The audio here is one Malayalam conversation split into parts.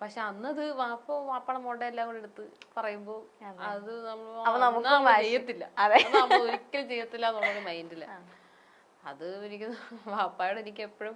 പക്ഷെ അന്നത് വാപ്പ വാപ്പളം മോട്ട എല്ലാം കൂടെ എടുത്ത് പറയുമ്പോ അത്. നമ്മൾ. ചെയ്യത്തില്ല. ഒരിക്കലും ചെയ്യത്തില്ല എന്നുള്ളൊരു മൈൻഡിൽ. അത് എനിക്ക് വാപ്പായോട് എനിക്ക് എപ്പോഴും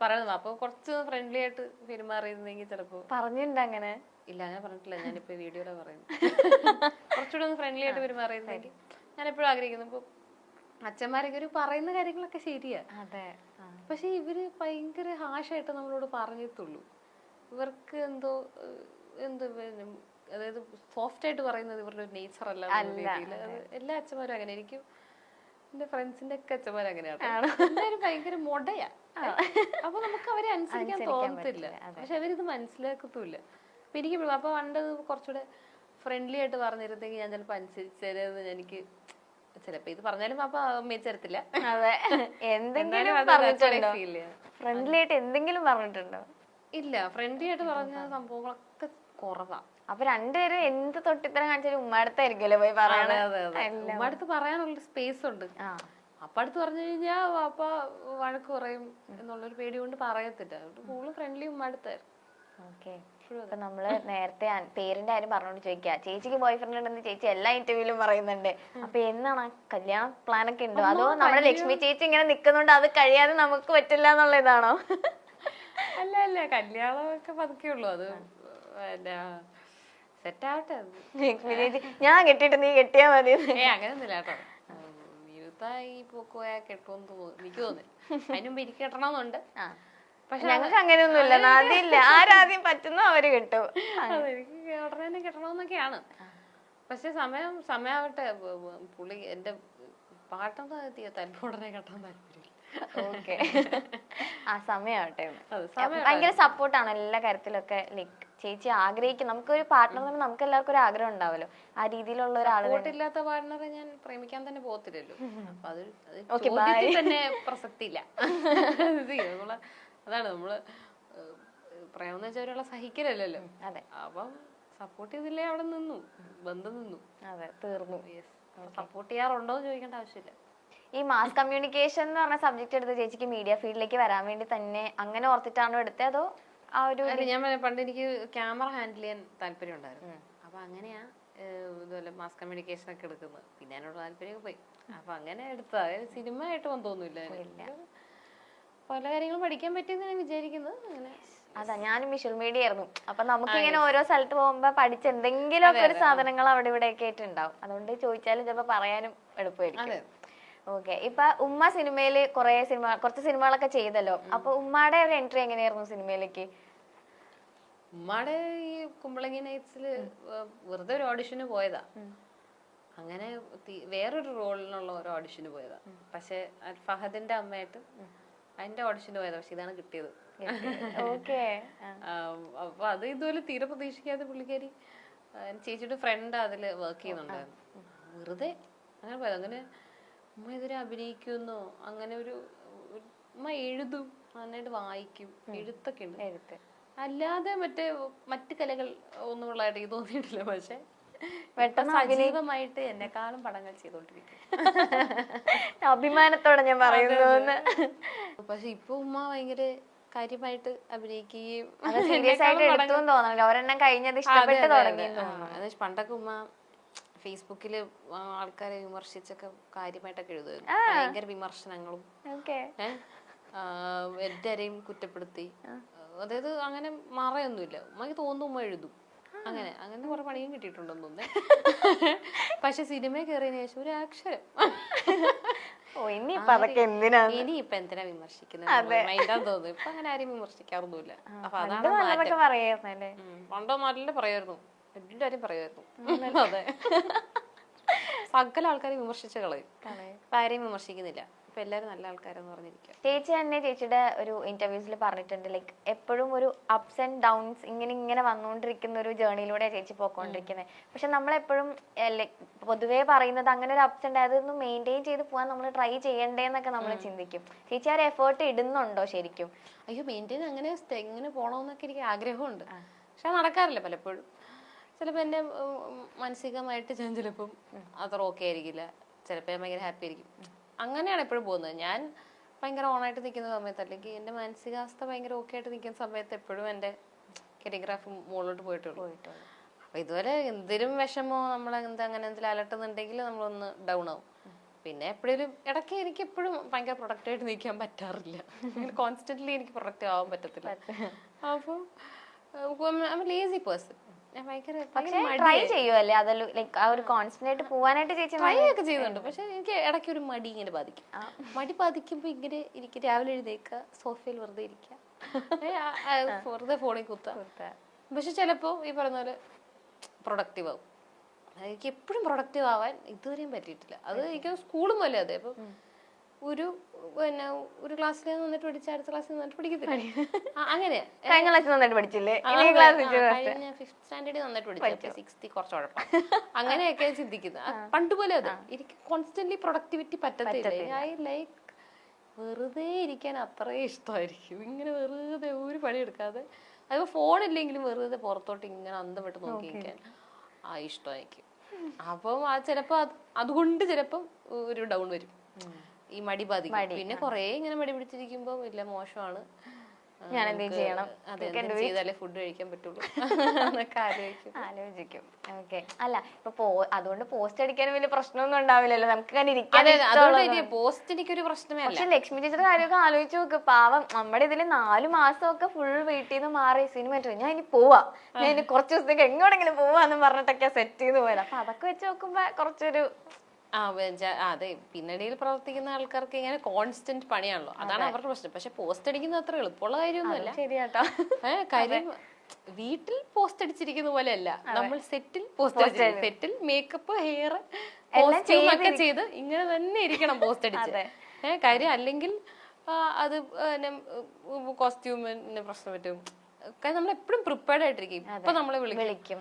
പറയുന്നത് വാപ്പ കുറച്ച് ഫ്രണ്ട്ലി ആയിട്ട് പെരുമാറിയിരുന്നെങ്കിൽ ചിലപ്പോ പറഞ്ഞിട്ടുണ്ട് അങ്ങനെ? ഇല്ല അങ്ങനെ പറഞ്ഞിട്ടില്ല. ഞാനിപ്പോ വീഡിയോയിലെ പറയുന്നു. കുറച്ചുകൂടെ ഒന്ന് ഫ്രണ്ട്ലി ആയിട്ട് പെരുമാറിയിരുന്നെങ്കിൽ ഞാൻ എപ്പോഴും ആഗ്രഹിക്കുന്നു. ഇപ്പൊ അച്ഛന്മാരൊക്കെ ഒരു പറയുന്ന കാര്യങ്ങളൊക്കെ ശരിയാ. അതെ. പക്ഷെ ഇവർ ഭയങ്കര ഹാഷായിട്ട് നമ്മളോട് പറഞ്ഞെത്തുള്ളൂ ഇവർക്ക് എന്തോ എന്തോ അതായത് സോഫ്റ്റ് ആയിട്ട് പറയുന്നത് ഇവരുടെ ഒരു നേച്ചർ അല്ല എല്ലാ അച്ഛന്മാരും അങ്ങനെ എനിക്കും എന്റെ ഫ്രണ്ട്സിന്റെ ഒക്കെ അച്ഛന്മാർ അങ്ങനെയാണ് ഭയങ്കര മൊടയാ. അപ്പൊ നമുക്ക് അവരെ അനുസരിക്കാൻ തോന്നത്തില്ല. പക്ഷെ അവരിത് മനസ്സിലാക്കത്തുമില്ല. അപ്പൊ എനിക്ക് അപ്പൊ പണ്ട് കുറച്ചുകൂടെ ഫ്രണ്ട്ലി ആയിട്ട് പറഞ്ഞിരുന്നെങ്കിൽ ഞാൻ ചിലപ്പോ അനുസരിച്ചതെന്ന് എനിക്ക് ചിലപ്പോ ഇത് പറഞ്ഞാലും അപ്പൊ അതെ. എന്തെങ്കിലും അത് naturally ഫ്രണ്ട്ലി ആയിട്ട് എന്തെങ്കിലും പറഞ്ഞിട്ടുണ്ടോ? ഇല്ല ഫ്രണ്ട്ലി ആയിട്ട് പറഞ്ഞ സംഭവങ്ങളൊക്കെ കുറവാ. അപ്പൊ രണ്ടുപേരും എന്ത് തൊട്ടിത്തരം കാണിച്ചാലും ഉമ്മാടത്തായിരിക്കുമല്ലോ പോയി പറയണേ? അതെ അതെ. ഉമ്മ അടുത്ത് പറയാനുള്ള സ്പേസ് ഉണ്ട്. അപ്പൊ അടുത്ത് പറഞ്ഞു കഴിഞ്ഞാ അപ്പൊ വഴക്ക് കുറയും എന്നുള്ളൊരു പേടി കൊണ്ട് പറയത്തില്ല. കൂടുതൽ ഫ്രണ്ട്ലി ഉമ്മടുത്തായിരുന്നു ഓക്കെ. നമ്മൾ നേരത്തെ പേരിന്റെ കാര്യം പറഞ്ഞോണ്ട് ചോദിക്കുക ചേച്ചിക്ക് ബോയ് ഫ്രണ്ട് ഉണ്ടെന്ന് ചേച്ചി എല്ലാ ഇന്റർവ്യൂലും പറയുന്നുണ്ട്. അപ്പൊ എന്നാണ്? കല്യാണ പ്ലാൻ ഒക്കെ ഉണ്ടോ? അതോ നമ്മുടെ ലക്ഷ്മി ചേച്ചി ഇങ്ങനെ നിക്കുന്നുണ്ട് അത് കഴിയാതെ നമുക്ക് പറ്റില്ല എന്നുള്ള ഇതാണോ അല്ല അല്ല കല്യാണമൊക്കെ പതുക്കെ ഉള്ളു. അത് പിന്നെ സെറ്റ് ആവട്ടെ അത്. ലക്ഷ്മി ഞാൻ കെട്ടിട്ട് നീ കെട്ടിയാ മതി. എന്ന്. ഏ അങ്ങനെയൊന്നുമില്ല കേട്ടോ ഇരുത്തായി പോക്കോയാ കെട്ടുമെന്ന് തോന്നുന്നു. എനിക്ക് തോന്നുന്നു അതിന് മുമ്പ് എനിക്ക് കെട്ടണമെന്നുണ്ട്. പക്ഷെ ഞങ്ങൾക്ക് അങ്ങനെയൊന്നുമില്ല. ആദ്യമില്ല ആരാദ്യം പറ്റുന്നോ അവർ കിട്ടും. എനിക്ക് ഉടനെ കിട്ടണമെന്നൊക്കെയാണ്. പക്ഷെ സമയം സമയാവട്ടെ പുള്ളി എന്റെ പാട്ടൊന്നും എത്തിയ തനിക്ക് ഉടനെ കെട്ടാൻ ഓക്കെ. ആ സമയാവട്ടെ. എന്ന്. അത് സമയം ഭയങ്കര സപ്പോർട്ടാണ് എല്ലാ കാര്യത്തിലൊക്കെ ലൈക്ക് ചേച്ചി ആഗ്രഹിക്കും. നമുക്കൊരു പാർട്ട്ണർ നമുക്ക് എല്ലാവർക്കും ഒരു ആഗ്രഹം ഉണ്ടാവല്ലോ. ആ രീതിയിലുള്ള ഒരാൾ ഇല്ലാത്ത പാർട്ണറെ ഞാൻ പ്രേമിക്കാൻ തന്നെ പോകത്തില്ലല്ലോ. അപ്പൊ അത് അത് Okay, തന്നെ പ്രസക്തിയില്ല. അതാണ് നമ്മൾ ഏഹ്, പ്രേമം എന്ന് വെച്ചാൽ ഒരാളെ സഹിക്കലല്ലോ അതെ. അപ്പം സപ്പോർട്ട് ചെയ്തില്ലേ അവിടെ നിന്നു. ബന്ധം നിന്നു. അതെ തീർന്നു. സപ്പോർട്ട് ചെയ്യാറുണ്ടോ എന്ന് ചോദിക്കേണ്ട ആവശ്യമില്ല. ഈ മാസ് കമ്മ്യൂണിക്കേഷൻ എന്ന് പറഞ്ഞ സബ്ജക്ട് എടുത്ത ചേച്ചിക്ക് മീഡിയ ഫീൽഡിലേക്ക് വരാൻ വേണ്ടി തന്നെ അങ്ങനെ ഓർത്തിട്ടാണോ എടുത്തത് അതോ ആ ഒരു അല്ല ഞാൻ പണ്ട് എനിക്ക് ക്യാമറ ഹാൻഡിൽ ചെയ്യാൻ താല്പര്യം ഉണ്ടായിരുന്നു. അപ്പൊ അങ്ങനെയാ ഏഹ്, ഇതുപോലെ മാസ് കമ്മ്യൂണിക്കേഷൻ ഒക്കെ എടുക്കുന്നത്. പിന്നെ എന്നോട് താല്പര്യമൊക്കെ പോയി. അപ്പൊ അങ്ങനെ എടുത്താ. സിനിമ ആയിട്ട് തോന്നുന്നില്ല. പല കാര്യങ്ങളും പഠിക്കാൻ പറ്റിയെന്ന് ഞാൻ വിചാരിക്കുന്നത് അങ്ങനെ അതാ ഞാനും വിഷ്വൽ മീഡിയ ആയിരുന്നു. അപ്പൊ നമുക്ക് ഇങ്ങനെ ഓരോ സ്ഥലത്ത് പോകുമ്പോ പഠിച്ച എന്തെങ്കിലും ഒക്കെ ഒരു സാധനങ്ങൾ അവിടെ ഇവിടെ ഒക്കെ ആയിട്ട് ഉണ്ടാവും അതുകൊണ്ട് ചോദിച്ചാലും ചിലപ്പോ പറയാനും എളുപ്പമായിരിക്കും. അതെ. ഓക്കെ ഇപ്പൊ ഉമ്മ സിനിമയിൽ കുറെ സിനിമ കുറച്ച് സിനിമകളൊക്കെ ചെയ്തല്ലോ. അപ്പൊ ഉമ്മയുടെ ഒരു എൻട്രി എങ്ങനെയായിരുന്നു സിനിമയിലേക്ക്? ഉമ്മാടെ ഈ കുമ്പളങ്ങി നൈറ്റ്സിൽ വെറുതെ ഒരു ഓഡിഷന് പോയതാ. അങ്ങനെ വേറൊരു റോളിനുള്ള ഒരു ഓഡിഷന് പോയതാ. പക്ഷെ ഫഹദിന്റെ അമ്മയായിട്ട് അതിന്റെ ഓഡിഷന് പോയതാ. പക്ഷെ ഇതാണ് കിട്ടിയത്. അപ്പൊ അത് ഇതുപോലെ തീരെ പ്രതീക്ഷിക്കാതെ പുള്ളിക്കാരി ചേച്ചിയുടെ ഫ്രണ്ട് അതിൽ വർക്ക് ചെയ്യുന്നുണ്ടായിരുന്നു. വെറുതെ അങ്ങനെ പോയത്. അങ്ങനെ ഉമ്മ ഇതിനെ അഭിനയിക്കുമെന്നോ? അങ്ങനെ ഒരു അമ്മ ഉമ്മ എഴുതും നന്നായിട്ട് വായിക്കും എഴുത്തൊക്കെ ഉണ്ട്. എഴുത്ത്. അല്ലാതെ മറ്റേ മറ്റു കലകൾ ഒന്നും ഉള്ളതായിട്ട് എനിക്ക് തോന്നിയിട്ടില്ല. പക്ഷെ പെട്ടെന്ന് സജീവമായിട്ട് എന്നെക്കാളും പടങ്ങൾ ചെയ്തോണ്ടിരിക്കും അഭിമാനത്തോടെ ഞാൻ പറയുന്നു പക്ഷെ ഇപ്പൊ ഉമ്മ ഭയങ്കര കാര്യമായിട്ട് അഭിനയിക്കുകയും സീരിയസ് ആയിട്ട് എടുത്തു തോന്നണല്ലോ. ഒരെണ്ണം കഴിഞ്ഞത് ഇഷ്ടപ്പെട്ട് തുടങ്ങി പണ്ടൊക്കെ ഉമ്മ ഫേസ്ബുക്കിൽ ആൾക്കാരെ വിമർശിച്ചൊക്കെ കാര്യമായിട്ടൊക്കെ എഴുതുന്നു ഭയങ്കര വിമർശനങ്ങളും. എല്ലാരെയും കുറ്റപ്പെടുത്തി. അതായത് അങ്ങനെ മറയൊന്നുമില്ല. ഉമ്മക്ക് തോന്നുമ്പോ എഴുതും. അങ്ങനെ അങ്ങനെ കുറെ പണിയും കിട്ടിയിട്ടുണ്ടെന്ന് തോന്നുന്നു. പക്ഷെ സിനിമ കയറിയതിനു ശേഷം ഒരു അക്ഷരം. ഇനിയിപ്പൊ അതൊക്കെ എന്തിനാ ഇനിയിപ്പൊ എന്തിനാ വിമർശിക്കുന്നത്? പണ്ടോ തോന്നുന്നു. ഇപ്പൊ അങ്ങനെ ആരും വിമർശിക്കാറൊന്നുമില്ല. അപ്പൊ അതാണ് പറയായിരുന്നല്ലേ? നല്ല പറയായിരുന്നു. എല്ലാരും പറയുമായിരുന്നു. അതെ. സകല ആൾക്കാരെ വിമർശിച്ച കളയും. ഇപ്പൊ ആരെയും വിമർശിക്കുന്നില്ല. ഇപ്പൊ എല്ലാരും നല്ല ആൾക്കാരെന്ന് പറഞ്ഞിരിക്കുക ചേച്ചി തന്നെ ചേച്ചിയുടെ ഒരു ഇന്റർവ്യൂസിൽ പറഞ്ഞിട്ടുണ്ട്. ലൈക്ക് എപ്പോഴും ഒരു അപ്സ് ആൻഡ് ഡൗൺസ് ഇങ്ങനെ ഇങ്ങനെ വന്നുകൊണ്ടിരിക്കുന്ന ഒരു ജേർണിയിലൂടെ ചേച്ചി പോയിക്കൊണ്ടിരിക്കുന്നത് പക്ഷെ നമ്മളെപ്പോഴും ലൈക്ക് പൊതുവേ പറയുന്നത് അങ്ങനെ ഒരു അപ്സ് ഉണ്ട് അതൊന്ന് മെയിന്റെയിൻ ചെയ്ത് പോകാൻ നമ്മൾ ട്രൈ ചെയ്യണ്ടേന്നൊക്കെ നമ്മൾ ചിന്തിക്കും. ചേച്ചി ആ ഒരു എഫേർട്ട് ഇടുന്നുണ്ടോ ശരിക്കും? അയ്യോ മെയിന്റെയിൻ അങ്ങനെ എങ്ങനെ പോകണമെന്നൊക്കെ എനിക്ക് ആഗ്രഹമുണ്ട്. പക്ഷെ നടക്കാറില്ല പലപ്പോഴും. ചിലപ്പോൾ എന്റെ മാനസികമായിട്ട് ഞാൻ ചിലപ്പം അത്ര ഓക്കെ ആയിരിക്കില്ല. ചിലപ്പോൾ ഞാൻ ഭയങ്കര ഹാപ്പി ആയിരിക്കും. അങ്ങനെയാണ് എപ്പോഴും പോകുന്നത്. ഞാൻ ഭയങ്കര ഓണായിട്ട് നിൽക്കുന്ന സമയത്ത് അല്ലെങ്കിൽ എന്റെ മാനസികാവസ്ഥ ഭയങ്കര ഓക്കെ ആയിട്ട് നിൽക്കുന്ന സമയത്ത് എപ്പോഴും എന്റെ കരിയോഗ്രാഫ് മുകളിലോട്ട് പോയിട്ടുള്ളൂ. പോയിട്ടുള്ളൂ. അപ്പൊ ഇതുവരെ എന്തിനും വിഷമോ നമ്മൾ എന്താ അങ്ങനെ എന്തെങ്കിലും അലട്ടുന്നുണ്ടെങ്കിൽ നമ്മളൊന്ന് ഡൗൺ ആവും. പിന്നെ എപ്പോഴും ഇടയ്ക്ക് എനിക്ക് എപ്പോഴും ഭയങ്കര പ്രൊഡക്റ്റായിട്ട് നിൽക്കാൻ പറ്റാറില്ല. കോൺസ്റ്റന്റ്ലി എനിക്ക് പ്രൊഡക്റ്റ് ആവാൻ പറ്റത്തില്ല. അപ്പോൾ ലേസി പേഴ്സൺ ട്രൈ ചെയ്യുമല്ലേ അതല്ല ലൈക്ക് ആ ഒരു കോൺസ്റ്റന്റ് ആയിട്ട് പോവാനായിട്ട് ചേച്ചി ട്രൈ ഒക്കെ ചെയ്യുന്നുണ്ട്. പക്ഷെ എനിക്ക് ഇടയ്ക്ക് ഒരു മടി ഇങ്ങനെ ബാധിക്കും. മടി ബാധിക്കുമ്പോ ഇങ്ങനെ എനിക്ക് രാവിലെ എഴുന്നേക്കുക സോഫയിൽ വെറുതെ ഇരിക്കുക. വെറുതെ ഫോണിൽ കുത്താം പക്ഷെ ചിലപ്പോ ഈ പറഞ്ഞ പോലെ പ്രൊഡക്റ്റീവ് ആവും. എനിക്ക് എപ്പോഴും പ്രൊഡക്റ്റീവ് ആവാൻ ഇതുവരെയും പറ്റിയിട്ടില്ല. അത് എനിക്ക് സ്കൂളും പോലെ അതെ. അപ്പൊ ഒരു പിന്നെ ഒരു ക്ലാസ്സിൽ നിന്നിട്ട് പഠിച്ച അടുത്ത ക്ലാസ്സിൽ നിന്നിട്ട് പഠിക്കത്തില്ല. അങ്ങനെ. കഴിഞ്ഞ ക്ലാസ്സിൽ നന്നായിട്ട് പഠിച്ചില്ലേ? കഴിഞ്ഞ ഫിഫ്ത് സ്റ്റാൻഡേർഡിൽ നന്നായിട്ട് പഠിച്ചു. സിക്സ്തി കുറച്ച് കുഴപ്പം. അങ്ങനെയൊക്കെ ചിന്തിക്കുന്നത് പണ്ട് പോലെ അത്. എനിക്ക് കോൺസ്റ്റന്റ്ലി പ്രൊഡക്ടിവിറ്റി പറ്റത്തില്ല? ഐ ലൈക്ക് വെറുതെ ഇരിക്കാൻ അത്രേ ഇഷ്ടമായിരിക്കും. ഇങ്ങനെ വെറുതെ ഒരു പണി എടുക്കാതെ അതിപ്പോ ഫോൺ ഇല്ലെങ്കിലും വെറുതെ പുറത്തോട്ട് ഇങ്ങനെ അന്തം വിട്ട് നോക്കിയിരിക്കാൻ ആ ഇഷ്ടമായിരിക്കും. അപ്പം ആ ചിലപ്പോ അത് അതുകൊണ്ട് ചിലപ്പം ഒരു ഡൗൺ വരും. ഈ മടി ബാധിക്കും. പിന്നെ കൊറേ ഇങ്ങനെ മടി പിടിച്ചിരിക്കുമ്പോ ഇല്ല മോശമാണ്. ഞാൻ എന്തെങ്കിലും ചെയ്യണം. ചെയ്താലേ ഫുഡ് കഴിക്കാൻ പറ്റുള്ളൂ. ആലോചിക്കും. ഓക്കെ. അല്ല ഇപ്പൊ അതുകൊണ്ട് പോസ്റ്റ് അടിക്കാനും വലിയ പ്രശ്നമൊന്നും ഉണ്ടാവില്ലല്ലോ. നമുക്ക് അങ്ങനെ ഇരിക്കാൻ. പോസ്റ്റ് എനിക്കൊരു പ്രശ്നമേ പക്ഷെ ലക്ഷ്മി ചേച്ചിയുടെ കാര്യമൊക്കെ ആലോചിച്ച് നോക്ക്. പാവം നമ്മുടെ ഇതിൽ നാല് മാസമൊക്കെ ഫുൾ വീട്ടിൽ നിന്ന് മാറി സിനിമ ഞാൻ ഇനി പോവാ. ഞാൻ ഇനി കുറച്ച് ദിവസത്തേക്ക് എങ്ങോട്ടെങ്കിലും പോവാന്ന് പറഞ്ഞിട്ടൊക്കെ സെറ്റ് ചെയ്ത് പോയത്. അപ്പൊ അതൊക്കെ വെച്ച് നോക്കുമ്പോ കുറച്ചൊരു ആ അതെ. പിന്നണിയിൽ പ്രവർത്തിക്കുന്ന ആൾക്കാർക്ക് ഇങ്ങനെ കോൺസ്റ്റന്റ് പണിയാണല്ലോ. അതാണ് അവരുടെ പ്രശ്നം. പക്ഷെ പോസ്റ്റ് അടിക്കുന്നത് അത്ര എളുപ്പമുള്ള കാര്യമൊന്നുമല്ല ശരിയാട്ടോ. കാര്യം വീട്ടിൽ പോസ്റ്റ് അടിച്ചിരിക്കുന്ന പോലെ അല്ല നമ്മൾ സെറ്റിൽ പോസ്റ്റ് അടിച്ചിരിക്കും സെറ്റിൽ മേക്കപ്പ് ഹെയർ കോസ്റ്റ്യൂം ഒക്കെ ചെയ്ത് ഇങ്ങനെ തന്നെ ഇരിക്കണം പോസ്റ്റ് അടിച്ച്. ഏഹ് കാര്യം അല്ലെങ്കിൽ അത് കോസ്റ്റ്യൂമിന് പ്രശ്നം പറ്റും. കാര്യം നമ്മൾ എപ്പോഴും പ്രിപ്പയർഡ് ആയിട്ടിരിക്കും. ഇപ്പൊ നമ്മളെ വിളിക്കും. വിളിക്കും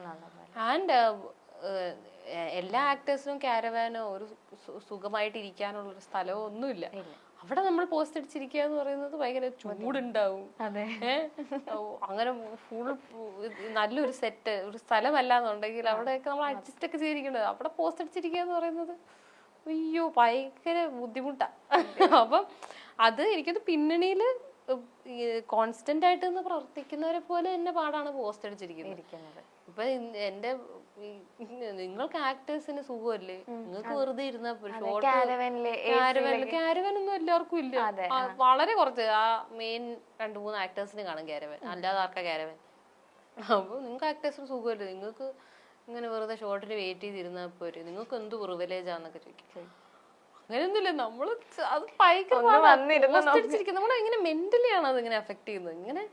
ആൻഡ് എല്ലാ ആക്ടേഴ്സിനും ക്യാരവാനോ ഒരു സുഖമായിട്ട് ഇരിക്കാനുള്ള ഒരു സ്ഥലമോ ഒന്നുമില്ല. അവിടെ നമ്മൾ പോസ്റ്റ് അടിച്ചിരിക്കുക എന്ന് പറയുന്നത് ഭയങ്കര ചൂടുണ്ടാവും. അങ്ങനെ ഫുൾ നല്ലൊരു സെറ്റ് ഒരു സ്ഥലമല്ല എന്നുണ്ടെങ്കിൽ അവിടെയൊക്കെ നമ്മൾ അഡ്ജസ്റ്റ് ഒക്കെ ചെയ്തിരിക്കേണ്ടത്. അവിടെ പോസ്റ്റ് അടിച്ചിരിക്കുക എന്ന് പറയുന്നത് അയ്യോ ഭയങ്കര ബുദ്ധിമുട്ടാ. അപ്പം അത് എനിക്കത് പിന്നണിയിൽ കോൺസ്റ്റന്റ് ആയിട്ട് പ്രവർത്തിക്കുന്നവരെ പോലെ തന്നെ പാടാണ് പോസ്റ്റ് അടിച്ചിരിക്കുന്നത്. ഇപ്പൊ എന്റെ നിങ്ങൾക്ക് ആക്ടേഴ്സിന് സുഖമല്ലേ നിങ്ങൾക്ക് വെറുതെ ഇരുന്ന ഷോർട്ട് കാരവനിൽ ക്യാരവൻ ഒന്നും എല്ലാവർക്കും ഇല്ല. വളരെ കുറച്ച്. ആ മെയിൻ രണ്ടു മൂന്ന് ആക്ടേഴ്സിന് കാണും ക്യാരവൻ അല്ലാതെ ആർക്കാ ക്യാരവൻ അപ്പൊ നിങ്ങൾക്ക് ആക്ടേഴ്സിന് സുഖമല്ലേ? നിങ്ങൾക്ക് ഇങ്ങനെ വെറുതെ ഷോർട്ടിന് വെയിറ്റ് ചെയ്തിരുന്നാ പോരെ? നിങ്ങൾക്ക് എന്ത് പ്രിവിലേജാന്നൊക്കെ ചോദിക്കും. അങ്ങനെയൊന്നുമില്ല. നമ്മൾ അത് ഭയങ്കര നമ്മൾ ഇങ്ങനെ മെന്റലി ആണ് അത് ഇങ്ങനെ അഫക്ട് ചെയ്യുന്നത്? ഇങ്ങനെ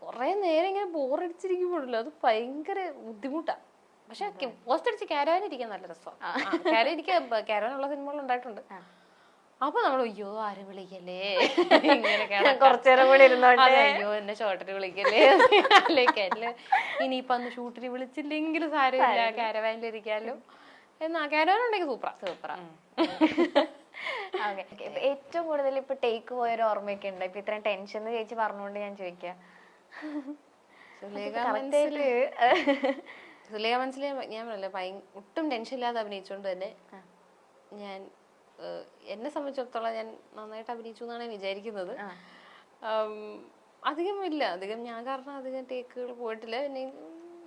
കുറെ നേരം ഇങ്ങനെ ബോറടിച്ചിരിക്കുമ്പോഴല്ലോ അത് ഭയങ്കര ബുദ്ധിമുട്ടാ. പക്ഷെ പോസ്റ്റ് അടിച്ച് ക്യാരവാൻ ഇരിക്കാൻ നല്ല രസമാണ്. ക്യാരവാൻ ഇരിക്കാൻ ക്യാരവാൻ ഉള്ള സിനിമകൾ ഉണ്ടായിട്ടുണ്ട് അപ്പൊ നമ്മൾ അയ്യോ ആരും വിളിക്കല്ലേ. കുറച്ചേരം അയ്യോ എന്നെ ഷോട്ടിന് വിളിക്കല്ലേ? ആലോചിക്കാല്ലേ ഇനിയിപ്പൊ അന്ന് ഷൂട്ടറി വിളിച്ചില്ലെങ്കിൽ സാരമില്ല കാരവാനിലിരിക്കാലോ. എന്നാ ക്യാരവാൻ ഉണ്ടെങ്കിൽ സൂപ്പറാ. സൂപ്പറാ ഏറ്റവും കൂടുതൽ ഇപ്പൊ ടേക്ക് പോയൊരു ഓർമ്മയൊക്കെ ഉണ്ട്? ഇപ്പൊ ഇത്രയും ടെൻഷൻ ചേച്ചി പറഞ്ഞുകൊണ്ട് ഞാൻ ചോദിക്കാം. സുലേഖ മനസ്സിൽ ഞാൻ പറയല്ലേ ഒട്ടും ടെൻഷൻ ഇല്ലാതെ അഭിനയിച്ചുകൊണ്ട് തന്നെ ഞാൻ എന്നെ സംബന്ധിച്ചിടത്തോളം ഞാൻ നന്നായിട്ട് അഭിനയിച്ചു എന്നാണ് വിചാരിക്കുന്നത്. അധികം ഇല്ല. അധികം ഞാൻ കാരണം അധികം ടേക്കുകൾ പോയിട്ടില്ല. പിന്നെ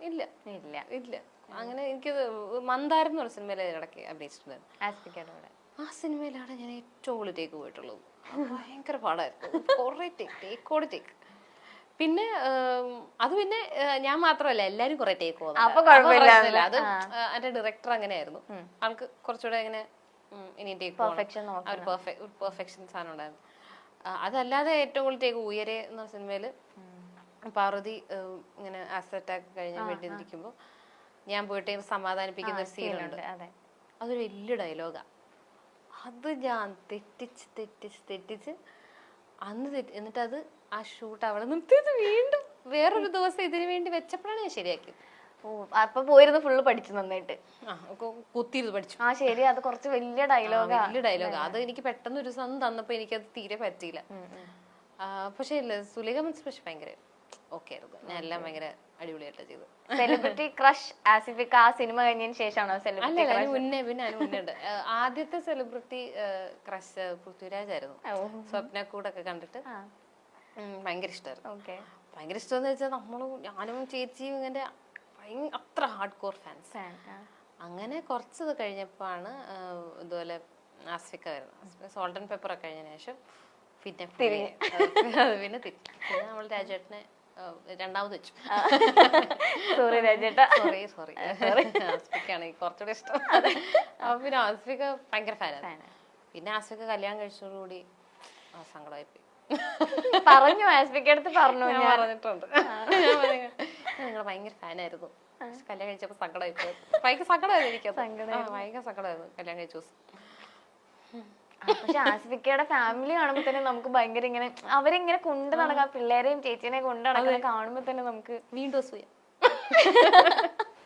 ഇല്ല. ഇല്ല. ഇല്ല. അങ്ങനെ എനിക്ക് മന്ദാരം എന്ന് പറഞ്ഞ സിനിമയിൽ ഇടയ്ക്ക് അഭിനയിച്ചിട്ടുണ്ടായിരുന്നു ആ സിനിമയിലാണ് ഞാൻ ഏറ്റവും കൂടുതൽ ടേക്ക് പോയിട്ടുള്ളത്. ഭയങ്കര പാടായിരുന്നു. കുറേ ടേക്ക് ടേക്കോട് ടേക്ക് പിന്നെ അത് പിന്നെ ഞാൻ മാത്രമല്ല എല്ലാരും കുറെ ടേക്ക് കുഴപ്പമില്ല. അത് എന്റെ ഡയറക്ടർ അങ്ങനെയായിരുന്നു. ആൾക്ക് കുറച്ചുകൂടെ അങ്ങനെ ഇനി ടേക്ക് പെർഫെക്ഷൻ സാധനം ഉണ്ടായിരുന്നു. അതല്ലാതെ ഏറ്റവും കൂടുതൽ ടേക്ക് ഉയരെ എന്ന സിനിമയിൽ പാർവതി ഇങ്ങനെ ആസിഡ് അറ്റാക്ക് കഴിഞ്ഞ് വീട്ടിലിരിക്കുമ്പോൾ ഞാൻ പോയിട്ട് സമാധാനിപ്പിക്കുന്ന ഒരു സീനുണ്ട് അതെ. അതൊരു വലിയ ഡയലോഗാ അത് ഞാൻ തെറ്റിച്ച് തെറ്റിച്ച് തെറ്റിച്ച് അന്ന് തെറ്റി എന്നിട്ട് അത് ആ ഷൂട്ട് അവിടെ നിർത്തിയത് വീണ്ടും വേറൊരു ദിവസം ഇതിനു വേണ്ടി വെച്ചപ്പോഴാണ് ഞാൻ ശരിയാക്കിയത്. ഓ അപ്പൊ പോയിരുന്നു ഫുള്ള് പഠിച്ചു നന്നായിട്ട്. ആ കു- കുത്തിയത് പഠിച്ചു. ആ ശരി അത് കുറച്ച് വലിയ ഡയലോഗ് വലിയ ഡയലോഗ് അത് എനിക്ക് പെട്ടെന്ന് ഒരു ദിവസം തന്നപ്പോ അത് തീരെ പറ്റിയില്ല. പക്ഷേ ഇല്ല സുലേഖ മനസ്സിൽ പക്ഷെ ഭയങ്കര ഓക്കെ ആയിരുന്നു. ഞാൻ എല്ലാം ഭയങ്കര അടിപൊളിയായിട്ട് ചെയ്തു സെലിബ്രിറ്റി ക്രഷ് ആസിഫിക്ക് ആ സിനിമ കഴിഞ്ഞതിന് ശേഷമാണോ അല്ല സെലിബ്രിറ്റി അതിന് മുന്നേ പിന്നെ അതിന് മുന്നേ ഉണ്ട്. ആദ്യത്തെ സെലിബ്രിറ്റി ക്രഷ് പൃഥ്വിരാജ് ആയിരുന്നു. സ്വപ്ന കൂടൊക്കെ കണ്ടിട്ട്. ഭയങ്കര ഇഷ്ടമായിരുന്നു ഓക്കെ. ഭയങ്കര ഇഷ്ടമെന്ന് വെച്ചാൽ നമ്മളും ഞാനും ചേച്ചിയും ഇങ്ങനെ അത്ര ഹാർഡ് കോർ ഫാൻസ് അങ്ങനെ കുറച്ചത് കഴിഞ്ഞപ്പോഴാണ് ഇതുപോലെ ആസ്ഫിക്ക വരുന്നത്. സോൾട്ട് ആൻഡ് പെപ്പർ ഒക്കെ കഴിഞ്ഞതിന് ശേഷം പിന്നെ പിന്നെ പിന്നെ നമ്മൾ രാജേട്ടനെ രണ്ടാമത് വെച്ചു. സോറി രാജേട്ടാ സോറി സോറി ആസ്ഫിക്കാണ് കുറച്ചുകൂടി ഇഷ്ടം. അപ്പൊ പിന്നെ ആസ്ഫിക്ക് ഭയങ്കര ഫാനാണ് പിന്നെ ആസ്ഫിക്ക് കല്യാണം കഴിച്ചതോടുകൂടി സങ്കടമായി സങ്കടമായിപ്പോയി പറഞ്ഞു ആസ്ഫിക്കടുത്ത് പറഞ്ഞു ഞാൻ പറഞ്ഞിട്ടുണ്ട്. നിങ്ങൾ ഭയങ്കര ഫാനായിരുന്നു കല്യാണം കഴിച്ചപ്പോ സങ്കടമായി പോയി. ഭയങ്കര സങ്കടമായിരുന്നു എനിക്ക് ഭയങ്കര സങ്കടമായിരുന്നു കല്യാണം കഴിച്ച ദിവസം. പക്ഷെ ആസിഫിക്കയുടെ ഫാമിലി കാണുമ്പോ തന്നെ നമുക്ക് ഭയങ്കര ഇങ്ങനെ അവരെ ഇങ്ങനെ കൊണ്ട് നടക്കാൻ പിള്ളേരെയും ചേച്ചീനെയും കൊണ്ട് നടക്കാൻ കാണുമ്പോ തന്നെ നമുക്ക് വീണ്ടും അസൂയ.